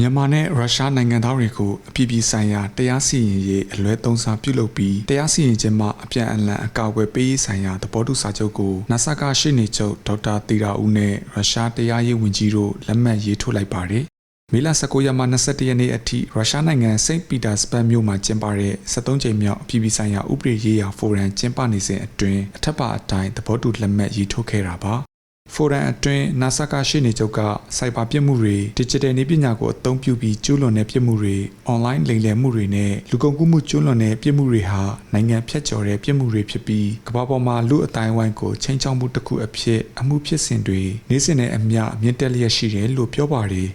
မြန်မာနဲ့ရုရှားနိုင်ငံသားတွေကိုအပြည်ပြည်ဆိုင်ရာတရားစီရင်ရေးအလွဲသုံးစားပြုလုပ်ပြီးတရားစီရင်ခြင်းမှအပြန်အလှန်အကာအကွယ်ပေးရေးဆိုင်ရာသဘောတူစာချုပ်ကိုနာဆာကရှေ့နေချုပ်ဒေါက်တာတီရာဦးနဲ့ရုရှားတရားရေးဝန်ကြီးတို့လက်မှတ်ရေးထိုးလိုက်ပါတယ်။မေလ19ရက်မှ21ရက်နေ့အထိရုရှားနိုင်ငံစိန့်ပီတာစပတ်မြို့မှာကျင်းပတဲ့73ကြိမ်မြောက်အပြည်ပြည်ဆိုင်ရာဥပဒေရေးရာဖိုရမ်ကျင်းပနေစဉ်အတွင်းအထက်ပါအတိုင်းသဘောတူလက်မှတ်ရေးထိုးခဲ့တာပါ။ ဖိုရမ်အတွင်းနာဆာကရှိနေချုပ်ကစိုက်ဘာပြစ်မှုတွေ digital နည်းပညာကိုအသုံးပြုပြီးကျူးလွန်တဲ့ပြစ်မှုတွေ online လိမ်လည်မှုတွေနဲ့လူကုန်ကူးမှုကျူးလွန်တဲ့ပြစ်မှုတွေဟာနိုင်ငံဖြတ်ကျော်တဲ့ပြစ်မှုတွေဖြစ်ပြီးကမ္ဘာပေါ်မှာလူအတိုင်းဝိုင်းကိုချိန်ချောက်မှုတစ်ခုအဖြစ်အမှုဖြစ်စဉ်တွေနေ့စဉ်နဲ့အမျှမြင့်တက်လျက်ရှိတယ်လို့ပြောပါတယ်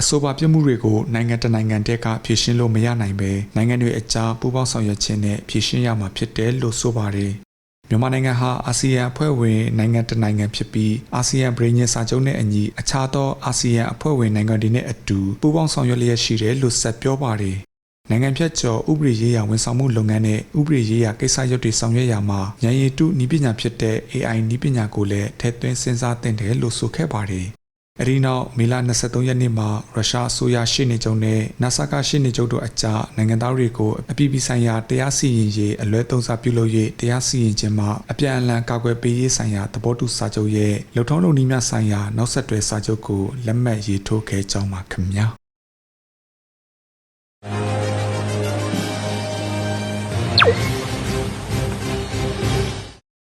အဆိုပါပြစ်မှုတွေကိုနိုင်ငံတကာနိုင်ငံတက်ကဖြေရှင်းလို့မရနိုင်ပဲနိုင်ငံတွေအကြားပူးပေါင်းဆောင်ရွက်ခြင်းနဲ့ဖြေရှင်းရမှာဖြစ်တယ်လို့ဆိုပါတယ် မြန်မာနိုင်ငံဟာအာဆီယံအဖွဲ့ဝင်နိုင်ငံတစ်နိုင်ငံဖြစ်ပြီးအာဆီယံပြည်ညင်စာချုပ်နဲ့အညီအခြားသောအာဆီယံအဖွဲ့ဝင်နိုင်ငံတွေနဲ့အတူပူးပေါင်းဆောင်ရွက်လျက်ရှိတယ်လို့ဆက်ပြောပါတယ်။နိုင်ငံဖြတ်ကျော်ဥပဒေရေးရာဝန်ဆောင်မှုလုပ်ငန်းနဲ့ဥပဒေရေးရာကိစ္စရပ်တွေဆောင်ရွက်ရမှာဉာဏ်ရည်တုနည်းပညာဖြစ်တဲ့ AI နည်းပညာကိုလည်းထည့်သွင်းစဉ်းစားသင့်တယ်လို့ဆိုခဲ့ပါတယ်။ အဲဒီနောက်မေလ23ရက်နေ့မှာရုရှားအစိုးရရှေ့နေချုပ်နဲ့နာဆာကရှေ့နေချုပ်တို့အကြားနိုင်ငံသားတွေကိုအပြည်ပြည်ဆိုင်ရာတရားစီရင်ရေးအလွဲသုံးစားပြုလုပ်ရေးတရားစီရင်ခြင်းမှာအပြန်အလှန်ကာကွယ်ပေးရေးဆိုင်ရာသဘောတူစာချုပ်ရဲ့လုံထုံးလုံနည်းများဆိုင်ရာနောက်ဆက်တွဲစာချုပ်ကိုလက်မှတ်ရေးထိုးခဲ့ကြောင်းပါခင်ဗျာ။